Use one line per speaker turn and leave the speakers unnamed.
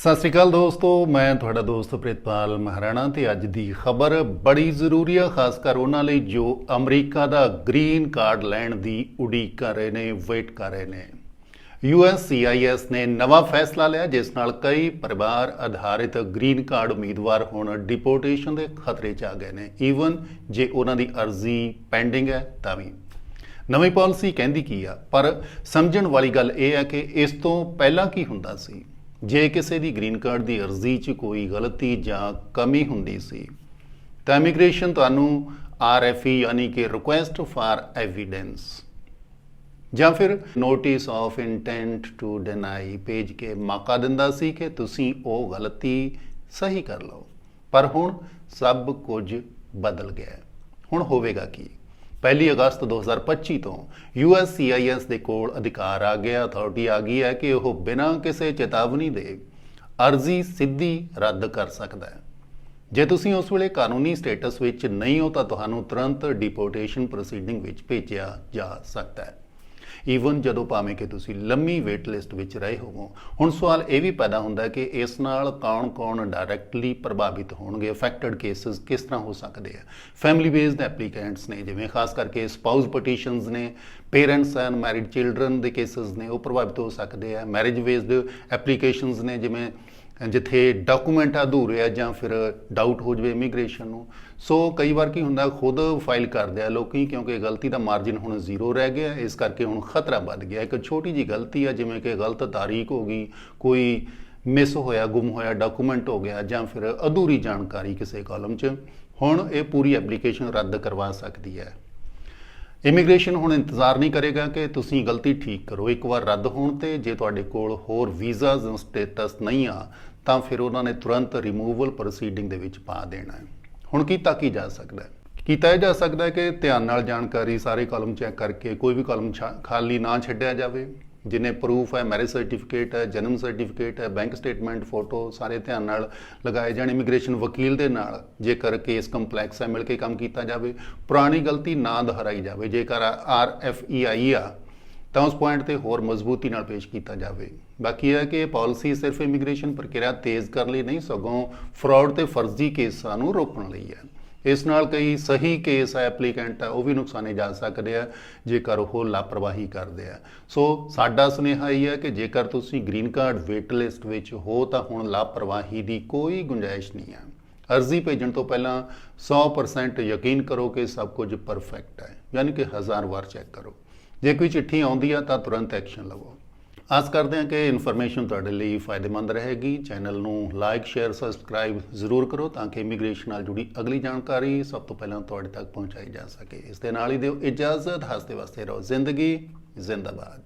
ਸਤਿ ਸ਼੍ਰੀ ਅਕਾਲ ਦੋਸਤੋ, ਮੈਂ ਤੁਹਾਡਾ ਦੋਸਤ ਪ੍ਰਿਤਪਾਲ ਮਹਾਰਾਣਾ ਤੇ ਅੱਜ ਦੀ ਖਬਰ ਬੜੀ ਜ਼ਰੂਰੀ ਆ, ਖਾਸ ਕਰ ਉਹਨਾਂ ਲਈ ਜੋ ਅਮਰੀਕਾ ਦਾ ਗ੍ਰੀਨ ਕਾਰਡ ਲੈਣ ਦੀ ਉਡੀਕ ਕਰ ਰਹੇ ਨੇ, ਵੇਟ ਕਰ ਰਹੇ ਨੇ। USCIS ਨੇ ਨਵਾਂ ਫੈਸਲਾ ਲਿਆ, ਜਿਸ ਨਾਲ ਕਈ ਪਰਿਵਾਰ ਆਧਾਰਿਤ ਗ੍ਰੀਨ ਕਾਰਡ ਉਮੀਦਵਾਰ ਹੁਣ ਡਿਪੋਰਟੇਸ਼ਨ ਦੇ ਖਤਰੇ 'ਚ ਆ ਗਏ ਨੇ। ਈਵਨ ਜੇ ਉਹਨਾਂ ਦੀ ਅਰਜ਼ੀ ਪੈਂਡਿੰਗ ਹੈ, ਤਾਂ ਵੀ। ਨਵੀਂ ਪਾਲਿਸੀ ਕਹਿੰਦੀ ਕੀ ਆ, ਪਰ ਸਮਝਣ ਵਾਲੀ ਗੱਲ ਇਹ ਹੈ ਕਿ ਇਸ ਤੋਂ ਪਹਿਲਾਂ ਕੀ ਹੁੰਦਾ ਸੀ? ਜੇ ਕਿਸੇ ਦੀ ਗ੍ਰੀਨ ਕਾਰਡ ਦੀ ਅਰਜ਼ੀ 'ਚ ਕੋਈ ਗਲਤੀ ਜਾਂ ਕਮੀ ਹੁੰਦੀ ਸੀ, ਤਾਂ ਇਮੀਗ੍ਰੇਸ਼ਨ ਤੁਹਾਨੂੰ RFE ਯਾਨੀ ਕਿ ਰਿਕੁਐਸਟ ਫਾਰ ਐਵੀਡੈਂਸ ਜਾਂ ਫਿਰ notice of intent to deny ਭੇਜ ਕੇ ਮੌਕਾ ਦਿੰਦਾ ਸੀ ਕਿ ਤੁਸੀਂ ਉਹ ਗਲਤੀ ਸਹੀ ਕਰ ਲਓ। ਪਰ ਹੁਣ ਸਭ ਕੁਝ ਬਦਲ ਗਿਆ। ਹੁਣ ਹੋਵੇਗਾ ਕੀ? 1 ਅਗਸਤ 2025 ਤੋਂ USCIS ਦੇ ਕੋਲ ਅਧਿਕਾਰ ਆ ਗਿਆ, ਅਥਾਰਟੀ ਆ ਗਈ ਹੈ ਕਿ ਉਹ ਬਿਨਾਂ ਕਿਸੇ ਚੇਤਾਵਨੀ ਦੇ ਅਰਜ਼ੀ ਸਿੱਧੀ ਰੱਦ ਕਰ ਸਕਦਾ ਹੈ। ਜੇ ਤੁਸੀਂ ਉਸ ਵੇਲੇ ਕਾਨੂੰਨੀ ਸਟੇਟਸ ਵਿੱਚ ਨਹੀਂ ਹੋ ਤਾਂ ਤੁਹਾਨੂੰ ਤੁਰੰਤ ਡਿਪੋਰਟੇਸ਼ਨ ਪ੍ਰੋਸੀਡਿੰਗ ਵਿੱਚ ਭੇਜਿਆ ਜਾ ਸਕਦਾ ਹੈ। ਈਵਨ ਜਦੋਂ ਭਾਵੇਂ ਕਿ ਤੁਸੀਂ ਲੰਮੀ ਵੇਟ ਲਿਸਟ ਵਿੱਚ ਰਹੇ ਹੋਵੋ, ਹੁਣ ਸਵਾਲ ਇਹ ਵੀ ਪੈਦਾ ਹੁੰਦਾ ਕਿ ਇਸ ਨਾਲ ਕੌਣ-ਕੌਣ ਡਾਇਰੈਕਟਲੀ ਪ੍ਰਭਾਵਿਤ ਹੋਣਗੇ ਅਫੈਕਟਡ ਕੇਸਸ ਕਿਸ ਤਰ੍ਹਾਂ ਹੋ ਸਕਦੇ ਆ? ਫੈਮਿਲੀ ਬੇਸਡ ਐਪਲੀਕੈਂਟਸ ਨੇ, ਜਿਵੇਂ ਖਾਸ ਕਰਕੇ ਸਪਾਊਸ ਪਟੀਸ਼ਨਸ ਨੇ ਪੇਰੈਂਟਸ ਐਂਡ ਮੈਰਿਡ ਚਿਲਡਰਨ ਦੇ ਕੇਸਸ ਨੇ, ਉਹ ਪ੍ਰਭਾਵਿਤ ਹੋ ਸਕਦੇ ਆ। ਮੈਰਿਜ ਬੇਸਡ ਐਪਲੀਕੇਸ਼ਨਸ ਨੇ, ਜਿਵੇਂ ਜਿੱਥੇ ਡਾਕੂਮੈਂਟ ਅਧੂਰੇ ਆ ਜਾਂ ਫਿਰ ਡਾਊਟ ਹੋ ਜਵੇ ਇਮੀਗ੍ਰੇਸ਼ਨ ਨੂੰ, ਸੋ ਕਈ ਵਾਰ ਕੀ ਹੁੰਦਾ, ਖੁਦ ਫਾਈਲ ਕਰਦੇ ਆ ਲੋਕੀ ਕਿਉਂਕਿ ਗਲਤੀ ਦਾ ਮਾਰਜਨ ਹੁਣ ਜ਼ੀਰੋ ਰਹਿ ਗਿਆ, ਇਸ ਕਰਕੇ ਹੁਣ ਖਤਰਾ ਵੱਧ ਗਿਆ। ਇੱਕ ਛੋਟੀ ਜੀ ਗਲਤੀ ਆ, ਜਿਵੇਂ ਕਿ ਗਲਤ ਤਾਰੀਖ ਹੋ ਗਈ, ਕੋਈ ਮਿਸ ਹੋਇਆ, ਗੁੰਮ ਹੋਇਆ ਡਾਕੂਮੈਂਟ ਹੋ ਗਿਆ ਜਾਂ ਫਿਰ ਅਧੂਰੀ ਜਾਣਕਾਰੀ ਕਿਸੇ ਕਾਲਮ 'ਚ, ਹੁਣ ਇਹ ਪੂਰੀ ਐਪਲੀਕੇਸ਼ਨ ਰੱਦ ਕਰਵਾ ਸਕਦੀ ਹੈ। ਇਮੀਗ੍ਰੇਸ਼ਨ ਹੁਣ ਇੰਤਜ਼ਾਰ ਨਹੀਂ ਕਰੇਗਾ ਕਿ ਤੁਸੀਂ ਗਲਤੀ ਠੀਕ ਕਰੋ। ਇੱਕ ਵਾਰ ਰੱਦ ਹੋਣ ਤੇ ਜੇ ਤੁਹਾਡੇ ਕੋਲ ਹੋਰ ਵੀਜ਼ਾ ਜਾਂ ਸਟੇਟਸ ਨਹੀਂ ਆ ਤਾਂ ਫਿਰ ਉਹਨਾਂ ਨੇ ਤੁਰੰਤ ਰਿਮੂਵਲ ਪ੍ਰੋਸੀਡਿੰਗ ਦੇ ਵਿੱਚ ਪਾ ਦੇਣਾ ਹੈ। ਹੁਣ ਕੀਤਾ ਕੀ ਜਾ ਸਕਦਾ ਹੈ? ਕੀਤਾ ਜਾ ਸਕਦਾ ਹੈ ਕਿ ਧਿਆਨ ਨਾਲ ਜਾਣਕਾਰੀ ਸਾਰੇ ਕਾਲਮ ਚੈੱਕ ਕਰਕੇ ਕੋਈ ਵੀ ਕਾਲਮ ਖਾਲੀ ਨਾ ਛੱਡਿਆ ਜਾਵੇ, ਜਿਨੇ ਪ੍ਰੂਫ ਹੈ ਮੈਰਿਜ ਸਰਟੀਫਿਕੇਟ ਹੈ, ਜਨਮ ਸਰਟੀਫਿਕੇਟ ਹੈ ਬੈਂਕ ਸਟੇਟਮੈਂਟ ਫੋਟੋ ਸਾਰੇ ਧਿਆਨ ਨਾਲ ਲਗਾਏ ਜਾਣ। ਇਮੀਗ੍ਰੇਸ਼ਨ ਵਕੀਲ ਦੇ ਨਾਲ ਜੇਕਰ ਕੇਸ ਕੰਪਲੈਕਸ ਹੈ, ਮਿਲ ਕੇ ਕੰਮ ਕੀਤਾ ਜਾਵੇ। ਪੁਰਾਣੀ ਗਲਤੀ ਨਾ ਦੁਹਰਾਈ ਜਾਵੇ। ਜੇਕਰ ਆਰ ਐਫ ਈ ਆਈ ਆ ਤਾਂ ਉਸ ਪੁਆਇੰਟ ਤੇ ਹੋਰ ਮਜ਼ਬੂਤੀ ਨਾਲ ਪੇਸ਼ ਕੀਤਾ ਜਾਵੇ। ਬਾਕੀ ਇਹ ਹੈ ਕਿ ਇਹ ਪਾਲਿਸੀ ਸਿਰਫ ਇਮੀਗ੍ਰੇਸ਼ਨ ਪ੍ਰਕਿਰਿਆ ਤੇਜ਼ ਕਰਨ ਲਈ ਨਹੀਂ, ਸਗੋਂ ਫਰਾਡ ਤੇ ਫਰਜ਼ੀ ਕੇਸਾਂ ਨੂੰ ਰੋਕਣ ਲਈ ਹੈ। ਇਸ ਨਾਲ ਕਈ ਸਹੀ ਕੇਸ ਹੈ ਐਪਲੀਕੈਂਟ ਹੈ ਉਹ ਵੀ ਨੁਕਸਾਨੇ ਜਾ ਸਕਦੇ ਆ, ਜੇਕਰ ਉਹ ਲਾਪਰਵਾਹੀ ਕਰਦੇ ਆ। ਸੋ ਸਾਡਾ ਸੁਨੇਹਾ ਇਹ ਹੈ ਕਿ ਜੇਕਰ ਤੁਸੀਂ ਗ੍ਰੀਨ ਕਾਰਡ ਵੇਟ ਲਿਸਟ ਵਿੱਚ ਹੋ, ਤਾਂ ਹੁਣ ਲਾਪਰਵਾਹੀ ਦੀ ਕੋਈ ਗੁੰਜਾਇਸ਼ ਨਹੀਂ ਹੈ। ਅਰਜ਼ੀ ਭੇਜਣ ਤੋਂ ਪਹਿਲਾਂ 100% ਯਕੀਨ ਕਰੋ ਕਿ ਸਭ ਕੁਝ ਪਰਫੈਕਟ ਹੈ, ਯਾਨੀ ਕਿ ਹਜ਼ਾਰ ਵਾਰ ਚੈੱਕ ਕਰੋ। ਜੇ ਕੋਈ ਚਿੱਠੀ ਆਉਂਦੀ ਆ, ਤਾਂ ਤੁਰੰਤ ਐਕਸ਼ਨ ਲਵੋ। ਆਸ ਕਰਦੇ ਹਾਂ ਕਿ ਇਨਫੋਰਮੇਸ਼ਨ ਤੁਹਾਡੇ ਲਈ ਫਾਇਦੇਮੰਦ ਰਹੇਗੀ। ਚੈਨਲ ਨੂੰ ਲਾਈਕ ਸ਼ੇਅਰ ਸਬਸਕ੍ਰਾਈਬ ਜ਼ਰੂਰ ਕਰੋ ਤਾਂ ਕਿ ਇਮੀਗ੍ਰੇਸ਼ਨ ਨਾਲ ਜੁੜੀ ਅਗਲੀ ਜਾਣਕਾਰੀ ਸਭ ਤੋਂ ਪਹਿਲਾਂ ਤੁਹਾਡੇ ਤੱਕ ਪਹੁੰਚਾਈ ਜਾ ਸਕੇ। ਇਸ ਦੇ ਨਾਲ ਹੀ ਦਿਓ ਇਜਾਜ਼ਤ। ਹੱਸਦੇ ਵਸਦੇ ਰਹੋ ਜ਼ਿੰਦਗੀ। ਜ਼ਿੰਦਾਬਾਦ।